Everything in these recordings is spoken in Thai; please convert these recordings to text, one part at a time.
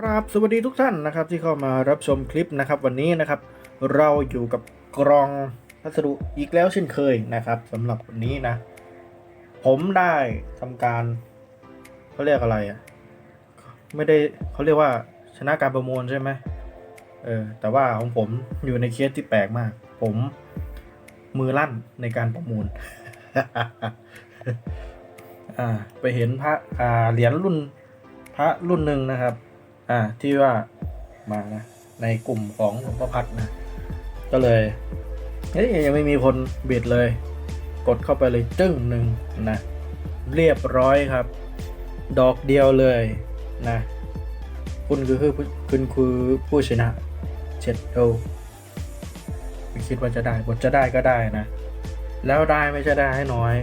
ครับสวัสดีทุกท่านนะครับที่เข้ามารับชมคลิปนะครับ วันนี้นะครับ เราอยู่กับกรองพัสดุอีกแล้วเช่นเคยนะครับสำหรับวันนี้นะ ผมได้ทำการเขาเรียกอะไรอะไม่ได้เขาเรียกว่าชนะการประมูลใช่ไหมเออแต่ว่าของผมอยู่ในเคสที่แปลกมาก ผมมือลั่นในการประมูลอ่าไปเห็นพระอ่าเหรียญรุ่นพระรุ่นหนึ่งนะครับ อ่าที่ว่ามานะในกลุ่มของหลวงพ่อพัดนะ ก็เลยเฮ้ยยังไม่มีคนเบียดเลย กดเข้าไปเลยจึ้งหนึ่งนะ เรียบร้อยครับ ดอกเดียวเลยนะ คุณคือคือคุณคือผู้ชนะเจ็ดโอไม่คิดว่าจะได้บทจะได้ก็ได้นะ แล้วได้ไม่ใช่ได้ให้น้อย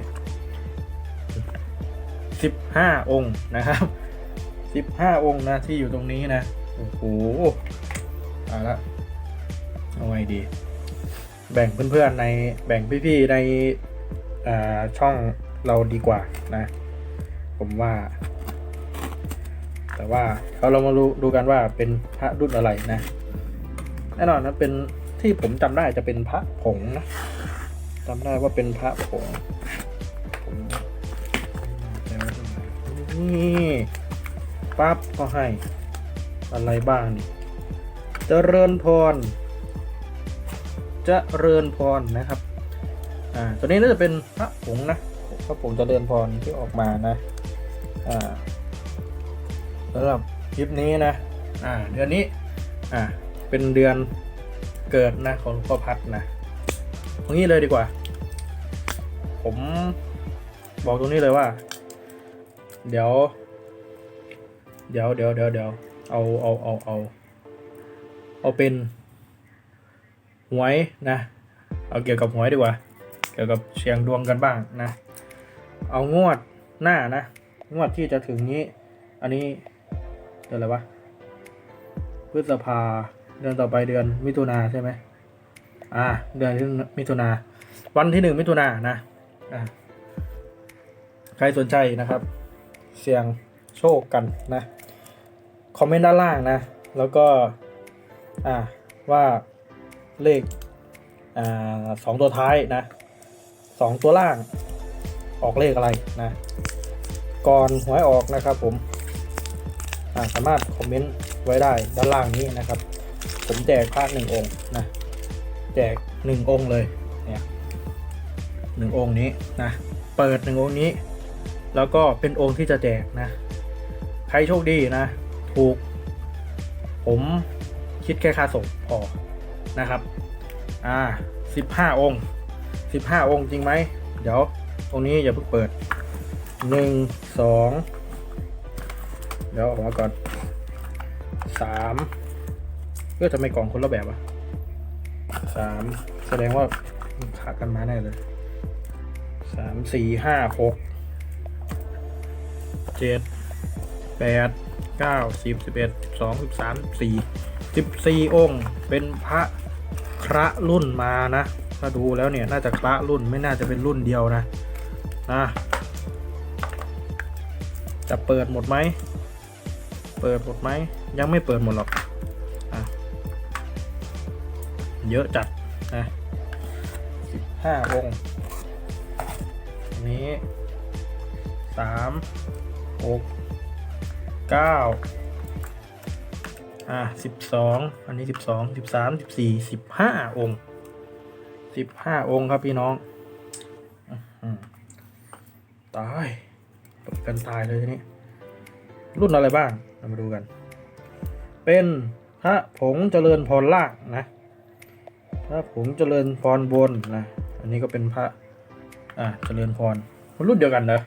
15 องค์นะครับ 15องค์นะที่อยู่ตรงนี้นะ โอ้โหเอาละเอาไงดี แบ่งเพื่อนๆในแบ่งพี่ๆในอ่าช่องเราดีกว่านะ ผมว่า แต่ว่าเราเรามาดูดูกันว่าเป็นพระรุ่นอะไรนะ แน่นอนนะเป็นที่ผมจำได้จะเป็นพระผงนะจำได้ว่าเป็นพระผงนี่ ปั๊บก็ให้อะไรบ้างนี่เจริญพรเจริญพรนะครับอ่าตัวนี้น่าจะเป็นพระผงนะพระผงเจริญพรที่ออกมานะอ่าสำหรับคลิปนี้นะอ่าเดือนนี้อ่าเป็นเดือนเกิดนะของหลวงพ่อพัดนะตรงนี้เลยดีกว่า ผมบอกตรงนี้เลยว่า เดี๋ยว เดี๋ยวเดี๋ยวเดี๋ยวเดี๋ยวเอาเอาเอาเอาเอาเป็นหวยนะ เอาเกี่ยวกับหวยดีกว่า เกี่ยวกับเชียงดวงกันบ้างนะ เอางวดหน้านะ งวดที่จะถึงนี้ อันนี้เดือนอะไรวะพฤษภาเดือนต่อไปเดือนมิถุนาใช่ไหมอ่า เดือนที่มิถุนาวันที่หนึ่งมิถุนานะอ่าใครสนใจนะครับ เสี่ยงโชคกันนะ คอมเมนต์ด้านล่างนะ แล้วก็อ่าว่าเลขอ่าสองตัวท้ายนะสองตัวล่างออกเลขอะไรนะ ก่อนหวยออกนะครับผมอ่าสามารถคอมเมนต์ไว้ได้ด้านล่างนี้นะครับ ผมแจกพระหนึ่งองค์นะแจกหนึ่งองค์เลยเนี่ยหนึ่งองค์นี้นะเปิดหนึ่งองค์นี้ แล้วก็เป็นองค์ที่จะแจกนะ ใครโชคดีนะ ถูก ผมคิดแค่ค่าส่งพอนะครับ อ่าสิบห้าองค์สิบห้าองค์จริงไหม เดี๋ยวตรงนี้อย่าเพิ่งเปิดหนึ่งสองเดี๋ยวออกมาก่อนสามเพื่อทำไมกล่องคนละแบบอะสามแสดงว่าขาดกันมาแน่เลยสามสี่ห้าหกเจ็ดแปด เก้าสิบสิบเอ็ดสิบสองสิบสามสี่สิบสี่องค์ เป็นพระคระรุ่นมานะถ้าดูแล้วเนี่ยน่าจะคระรุ่นไม่น่าจะเป็นรุ่นเดียวนะนะจะเปิดหมดไหม เปิดหมดไหม ยังไม่เปิดหมดหรอกอเยอะจัดนะสิบห้าองค์นี้สามหก เก้าอะสิบสองอันนี้สิบสองสิบสามสิบสี่สิบห้าองค์สิบห้าองค์ครับพี่น้องอตายตกกันตายเลยทีนี้ รุ่นอะไรบ้างเรามาดูกัน เป็นพระผงเจริญพรล่างนะพระผงเจริญพรบนนะอันนี้ก็เป็นพระอ่าเจริญพรมันรุ่นเดียวกันเหรอ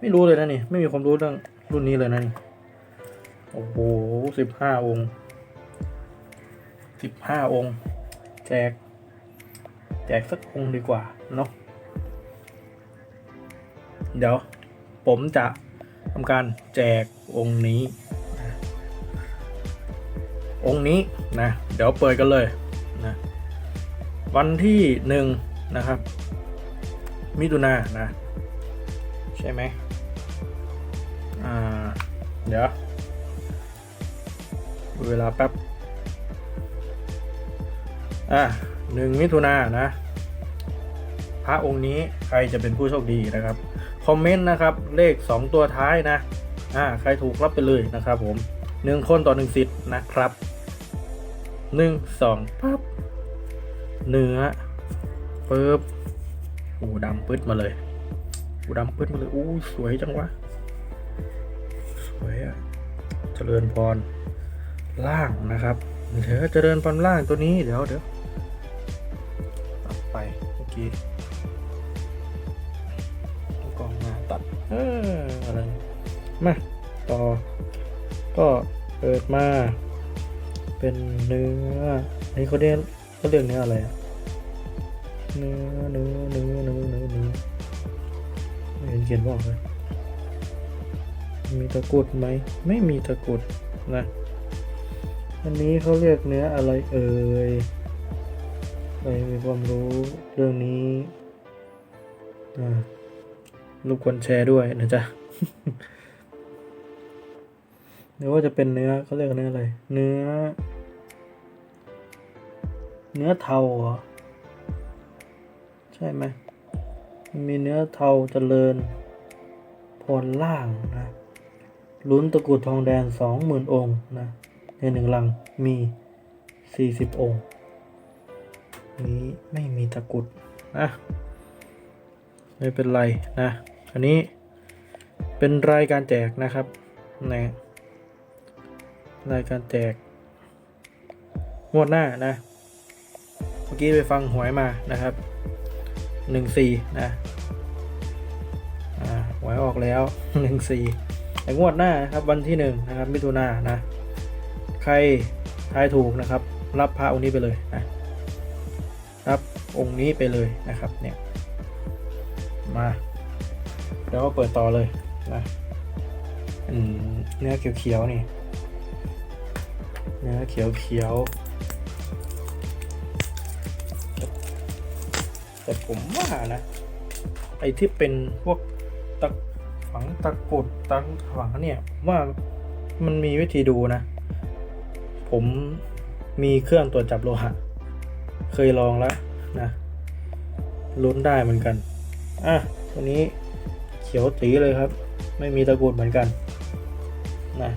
ไม่รู้เลยนะนี่ ไม่มีความรู้เรื่องรุ่นนี้เลยนะนี่ โอ้โหสิบห้าองค์สิบห้าองค์ แจก แจกสักองค์ดีกว่า เนาะเดี๋ยว ผมจะทำการแจกองค์นี้ องค์นี้นะ เดี๋ยวเปิดกันเลยนะวันที่หนึ่งนะครับ มิถุนานะ ใช่ไหมอ่า เดี๋ยว เวลาแป๊บ อะหนึ่งมิถุนานะ พระองค์นี้ใครจะเป็นผู้โชคดีนะครับ คอมเมนต์นะครับ เลข 2 ตัวท้ายนะ อ่า ใครถูกรับไปเลยนะครับผมหนึ่งคนต่อหนึ่งสิทธิ์นะครับหนึ่งสองปั๊บเนื้อปึ๊บอูดำปึ๊ดมาเลยอูดำปึ๊ดมาเลยอู้สวยจังวะสวยอะเจริญพร ล่างนะครับ เดี๋ยวจะเจริญพรล่างตัวนี้เดี๋ยวเดี๋ยวตัดไปเมื่อกี้กล้องหน้าตัดเอออะไรมาต่อ ก็เปิดมา เป็นเนื้ออันนี้เขาเรียกเขาเรียกเนื้ออะไรอะเนื้อเนื้อเนื้อเนื้อเนื้อเนื้อไม่เห็นเขียนบอกเลยมีตะกรุดไหม ไม่มีตะกรุดนะ อันนี้เขาเรียกเนื้ออะไรเอ่ยใครมีความรู้เรื่องนี้อ่ารบกวนแชร์ด้วยนะจ๊ะหรือว่าจะเป็นเนื้อเขาเรียกเนื้ออะไร เนื้อ เนื้อเทาเหรอใช่ไหมมีเนื้อเทาเจริญพรล่างนะลุ้นตะกุดทองแดงสองหมื่นองค์นะ ในหนึ่งลังมีสี่สิบองค์ นี้ไม่มีตะกุดนะ ไม่เป็นไรนะ อันนี้เป็นรายการแจกนะครับนะรายการแจกงวดหน้านะ เมื่อกี้ไปฟังหวยมานะครับหนึ่งสี่นะอ่าหวยออกแล้วหนึ่งสี่แต่งวดหน้านะครับวันที่หนึ่งนะครับมิถุนายนนะ รทายถูกนะครับ รับพระองค์นี้ไปเลยนะรับองค์นี้ไปเลยนะครับเนี่ยมาเดี๋ยวก็เปิดต่อเลยนะอืมเนื้อเขียวๆนี่เนื้อเขียวๆแต่ผมว่านะไอ้ที่เป็นพวกตะฝังตะกุดตะฝังเนี่ยว่ามันมีวิธีดูนะ ผมมีเครื่องตรวจจับโลหะ เคยลองแล้วนะลุ้นได้เหมือนกัน อะตัวนี้เขียวตีเลยครับ ไม่มีตะกุดเหมือนกันนะ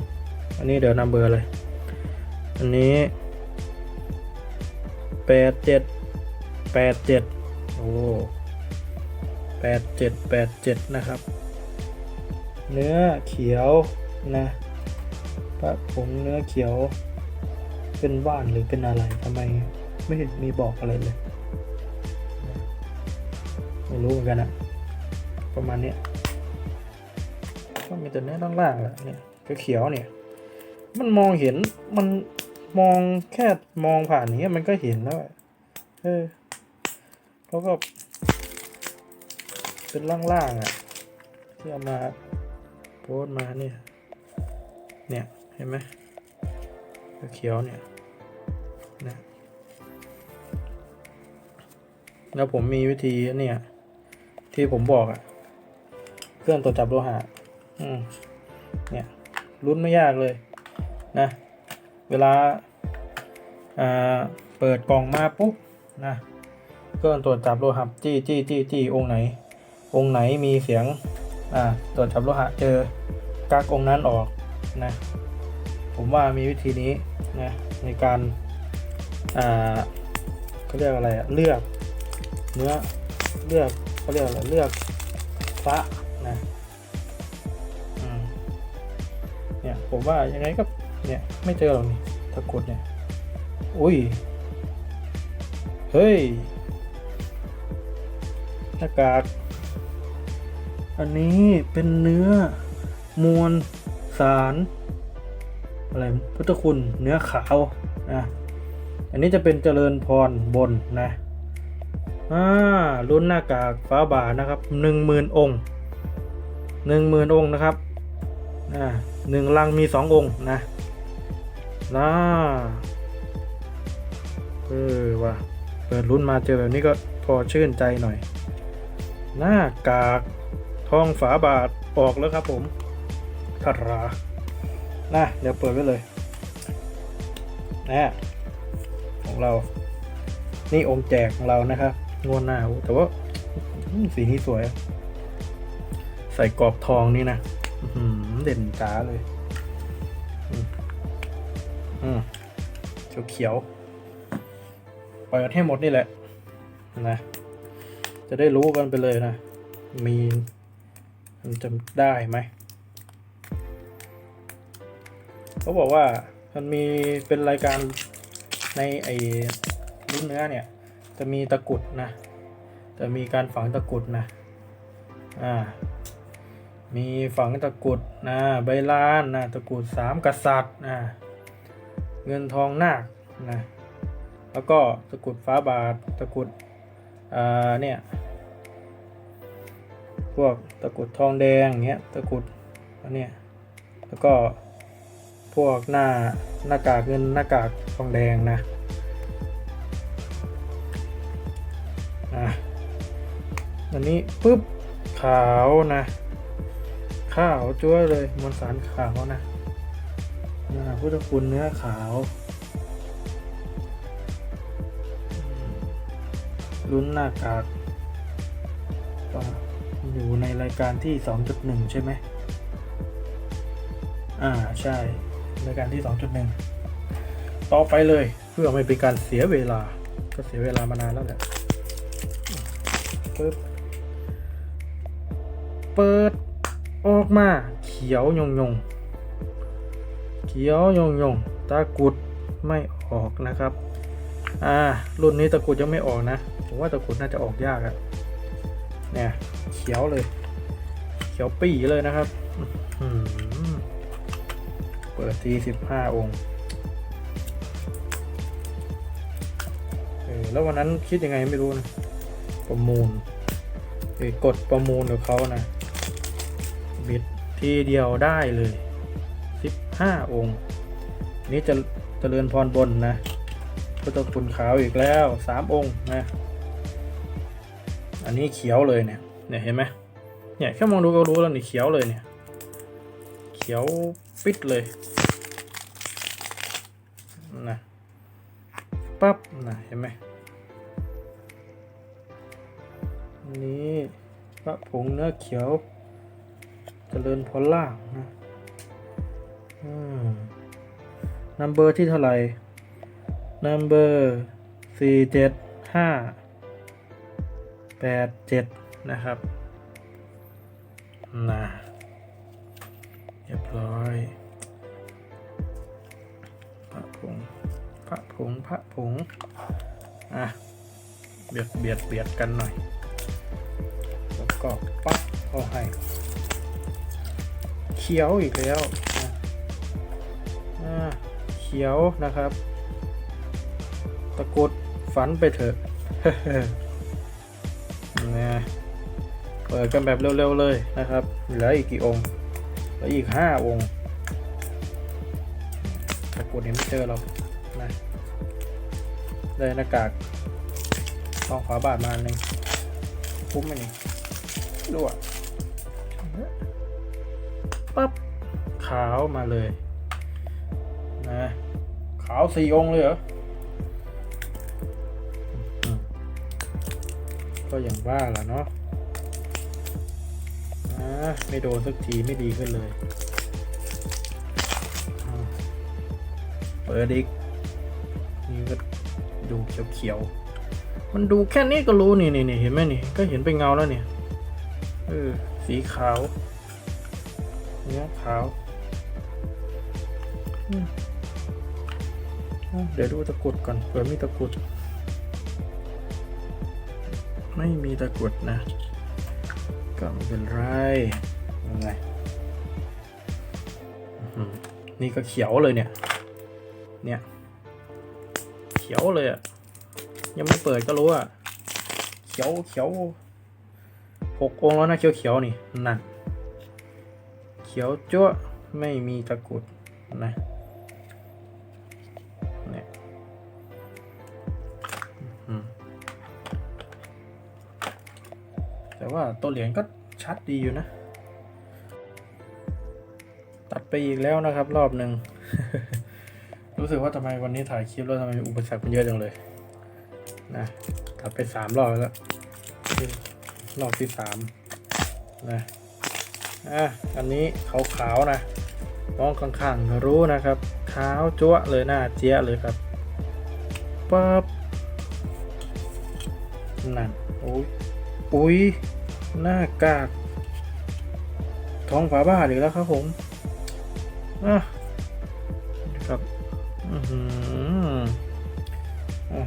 อันนี้เดี๋ยวนำเบอร์เลย อันนี้แปดเจ็ดแปดเจ็ดโอ้แปดเจ็ดแปดเจ็ดนะครับ เนื้อเขียวนะพระผงเนื้อเขียว เป็นว่านหรือเป็นอะไรทำไมไม่เห็นมีบอกอะไรเลย ไม่รู้เหมือนกันอะประมาณเนี้ยก็มีแต่เนื้อล่างๆแหละเนี่ยเขียวเนี่ย มันมองเห็นมันมองแค่มองผ่านอย่างเงี้มันก็เห็นแล้วเออแล้วก็เป็นล่างๆอะที่เอามาโพสมาเนี่ย เนี่ย เห็นไหมเขียวเนี่ย นะแล้วผมมีวิธีเนี่ย ที่ผมบอกอะเครื่องตรวจจับโลหะอืมเนี่ยลุ้นไม่ยากเลยนะ เวลาอ่าเปิดกล่องมาปุ๊บนะเครื่องตรวจจับโลหะจี้จี้จี้จี้องค์ไหน องค์ไหนมีเสียงอ่าตรวจจับโลหะเจอกักองค์นั้นออกนะ ผมว่ามีวิธีนี้นะในการ อ่าเขาเรียกอะไรอะเลือกเนื้อเลือกเขาเรียกอะไรเลือกพระนะเนี่ยผมว่ายังไงก็เนี่ยไม่เจอหรอกนี่ตะกุดเนี่ยอุ้ยเฮ้ยหน้ากากอันนี้เป็นเนื้อมวลสาร อะไรพุทธคุณเนื้อขาวนะ อันนี้จะเป็นเจริญพรบนนะอ่ารุ่นหน้ากากฟ้าบาทนะครับหนึ่งหมื่นองค์หนึ่งหมื่นองค์นะครับอ่าหนึ่งลังมีสององค์นะนะเออว่ะเปิดรุ่นมาเจอแบบนี้ก็พอชื่นใจหน่อย หน้ากากทองฝาบาทออกแล้วครับผมทารานะเดี๋ยวเปิดไว้เลยนะ เรา นี่องค์แจกของเรานะครับงวดหน้าแต่ว่าสีนี้สวย ใส่กรอบทองนี่นะเด่นจ้าเลยอืมอืมเขียวเขียวเปิดให้หมดนี่แหละ นะ จะได้รู้กันไปเลยนะ มีมันจะได้ไหม เขาบอกว่ามันมีเป็นรายการ ในไอ้รุ่นเนื้อเนี่ยจะมีตะกุดนะ จะมีการฝังตะกุดนะ อ่า มีฝังตะกุดนะใบลานนะตะกุดสามกษัตริย์นะเงินทองนาคนะ แล้วก็ตะกุดฟ้าบาทตะกุดอ่าเนี่ยพวกตะกุดทองแดงเงี้ยตะกุดอันเนี้ยแล้วก็ พวกหน้าหน้ากากเงินหน้ากากทองแดงนะอะอันนี้ปุ๊บขาวนะขาวจั๊วเลยมวลสารขาวนะนะพุทธคุณเนื้อขาวลุ้นหน้ากากอยู่ในรายการที่ 2.1 ใช่ไหม อ่า ใช่ รายการที่ 2.1 ต่อไปเลยเพื่อไม่เป็นการเสียเวลา ก็เสียเวลามานานแล้วแหละปึ๊บเปิดออกมาเขียวยงยงเขียวยงยงตะกุดไม่ออกนะครับ อ่า รุ่นนี้ตะกุดยังไม่ออกนะ ผมว่าตะกุดน่าจะออกยากอะเนี่ยเขียวเลย เขียวปี่เลยนะครับ อื ปิดทีสิบห้าองค์เออแล้ววันนั้นคิดยังไงไม่รู้นะ ประมูลเออกดประมูลกับเขานะบิดทีเดียวได้เลยสิบห้าองค์ นี่จะเจริญพรบนนะพุทธคุณขาวอีกแล้วสามองค์นะ อันนี้เขียวเลยเนี่ยเนี่ยเห็นไหมเนี่ยแค่มองดูก็รู้แล้วนี่เขียวเลยเนี่ย เขียว ปิดเลยนะปั๊บนะเห็นไหมนี้พระผงเนื้อเขียวจเจริญพลล่างนะอืมนัมเบอร์ที่เท่าไหร่นัมเบอร์สี่เจ็ดห้าแปดเจ็ดนะครับนะ รียบร้อย พระผง พระผง พระผง อะ เบียดเบียดเบียดกันหน่อย แล้วก็ปั๊บเข้าให้เขียวอีกแล้ว อะอะเขียวนะครับ ตะกุดฝันไปเถอะนะเปิดกันแบบเร็วๆเลยนะครับ เหลืออีกกี่องค์ เหลืออีกห้าองค์ตะกรุดยังไม่เจอเรานะได้หน้ากากทองฝาบาทมาหนึ่งคุ้มไหมนี่ดูอะปั๊บขาวมาเลยนะขาวสี่องค์เลยเหรอก็อย่างว่าล่ะเนาะ อ่าไม่โดนสักทีไม่ดีขึ้นเลยอ่าเปิดอีกนี่ก็ดูเขียวๆมันดูแค่นี้ก็รู้นี่นี่นี่เห็นไหมนี่ ก็เห็นเป็นเงาแล้วเนี่ยเออสีขาวเนื้อขาวอืมอะเดี๋ยวดูตะกรุดก่อนเผื่อมีตะกรุด ไม่มีตะกรุดนะ ก็ไม่เป็นไรยังไงนี่ก็เขียวเลยเนี่ย เนี่ย เขียวเลยอะ่ะ ยังไม่เปิดก็รู้อะ เขียวเขียวหกองแล้วนะเขียวเขียวนี่ นั่น เขียวจ้วไม่มีตะกุดนะ ว่าตัวเหรียญก็ชัดดีอยู่นะ ตัดไปอีกแล้วนะครับ รอบหนึ่ง รู้สึกว่าทำไมวันนี้ถ่ายคลิปแล้วทำไมอุปสรรคมันเยอะจังเลย นะตัดไปสามรอบแล้วรอบที่สามนะอะอันนี้ขาวๆนะมองข้างๆรู้นะครับขาวจั๊วเลยหน้าเจี๊ยเลยครับปั๊บนั่นโอ้ยปุ๋ย หน้ากากท้องฝาบ้านอีกแล้วครับผมอะครับอือหืออะ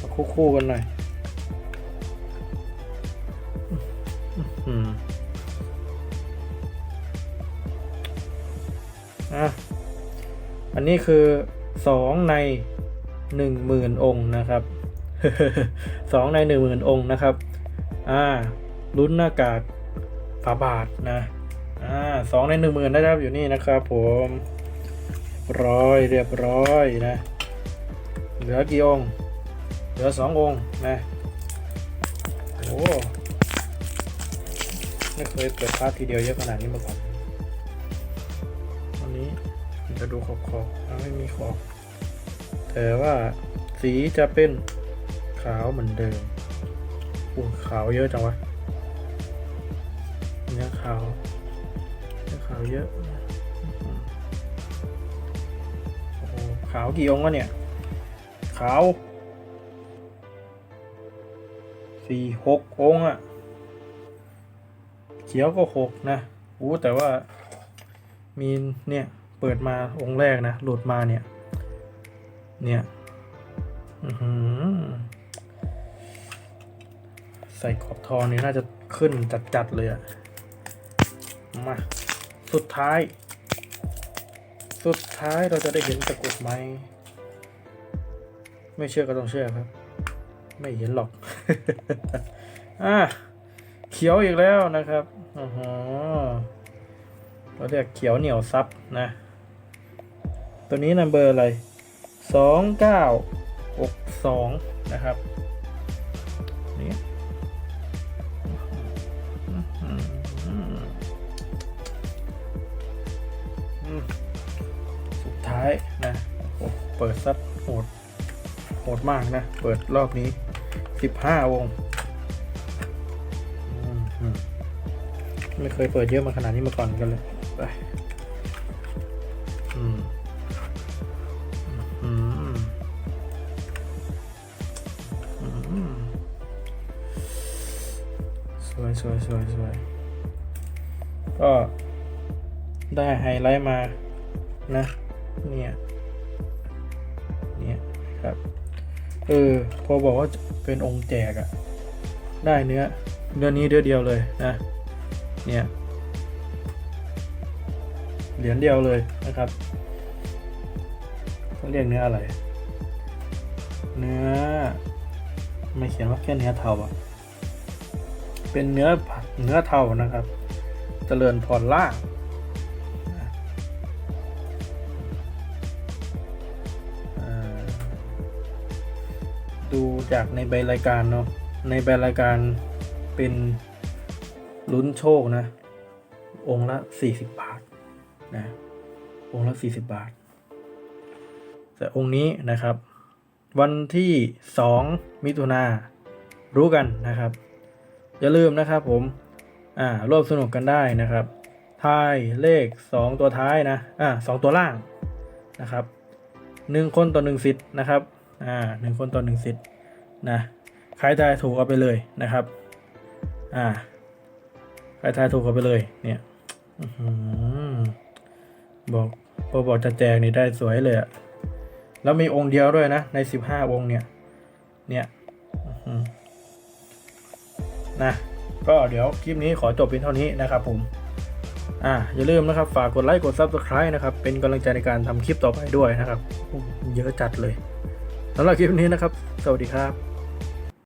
มาคู่ๆกันหน่อยอืมอะอันนี้คือสองในหนึ่งหมื่นองค์นะครับสองในหนึ่งหมื่นองค์นะครับ อ่า ลุ้นหน้ากากฝาบาทนะอ่าสองในหนึ่งหมื่นนะครับอยู่นี่นะครับผมร้อยเรียบร้อยนะ เหลือกี่องค์ เหลือสององค์นะโอ้ไม่เคยเปิดพาร์ททีเดียวเยอะขนาดนี้มาก่อนอันนี้จะดูขอบขอบไม่มีขอบแต่ว่าสีจะเป็นขาวเหมือนเดิมอู้ขาวเยอะจังวะ ขาวเนื้อขาวเยอะโอ้โหขาวกี่องค์วะเนี่ย ขาวสี่หกองค์อะเขียวก็หกนะอู้แต่ว่ามีเนี่ย เปิดมาองค์แรกนะ หลุดมาเนี่ย เนี่ยใส่ขอบทองนี่น่าจะขึ้นจัด ๆ เลยอะ มา สุดท้าย สุดท้ายเราจะได้เห็นตะกรุดไหม ไม่เชื่อก็ต้องเชื่อครับ ไม่เห็นหรอก อะเขียวอีกแล้วนะครับอ๋อเราเรียกเขียวเหนียวซับนะ ตัวนี้นัมเบอร์อะไรสองเก้าหกสองนะครับ เปิดซัดโหดโหดมากนะ เปิดรอบนี้สิบห้าวง ไม่เคยเปิดเยอะมาขนาดนี้มาก่อนกันเลยไปอืมอืมอืมสวยสวยสวยสวยก็ได้ไฮไลท์มานะเนี่ย เออ พอบอกว่าเป็นองค์แจกอะได้เนื้อเนื้อนี้เดียวเดียวเลยนะ เนี่ย เหรียญเดียวเลยนะครับเขาเรียกเนื้ออะไร เนื้อ ไม่เขียนว่าแค่เนื้อเทาอะเป็นเนื้อผัดเนื้อเทานะครับ เจริญพรล่าง จากในใบรายการเนาะในใบรายการเป็นลุ้นโชคนะ องค์ละ 40 บาทนะองค์ละ 40 บาท แต่องค์นี้นะครับ วันที่ 2 มิถุนารู้กันนะครับ อย่าลืมนะครับผม อ่าร่วมสนุกกันได้นะครับทายเลข 2 ตัวท้ายนะ อ่าสองตัวล่างนะครับหนึ่งคนต่อหนึ่งสิทธิ์นะครับ อ่าหนึ่งคนต่อหนึ่งสิทธิ์ นะใครทายถูกเอาไปเลยนะครับ อ่าใครทายถูกเอาไปเลย เนี่ยอบอกพอบอกจะแจกนี่ได้สวยเลยอะแล้วมีองค์เดียวด้วยนะ ใน15องค์เนี่ย เนี่ยนะก็เดี๋ยวคลิปนี้ขอจบเพียงเท่านี้นะครับผม อ่าอย่าลืมนะครับฝากกดไลค์กด Subscribe นะครับ เป็นกำลังใจในการทำคลิปต่อไปด้วยนะครับ เยอะจัดเลยสำหรับคลิปนี้นะครับ สวัสดีครับ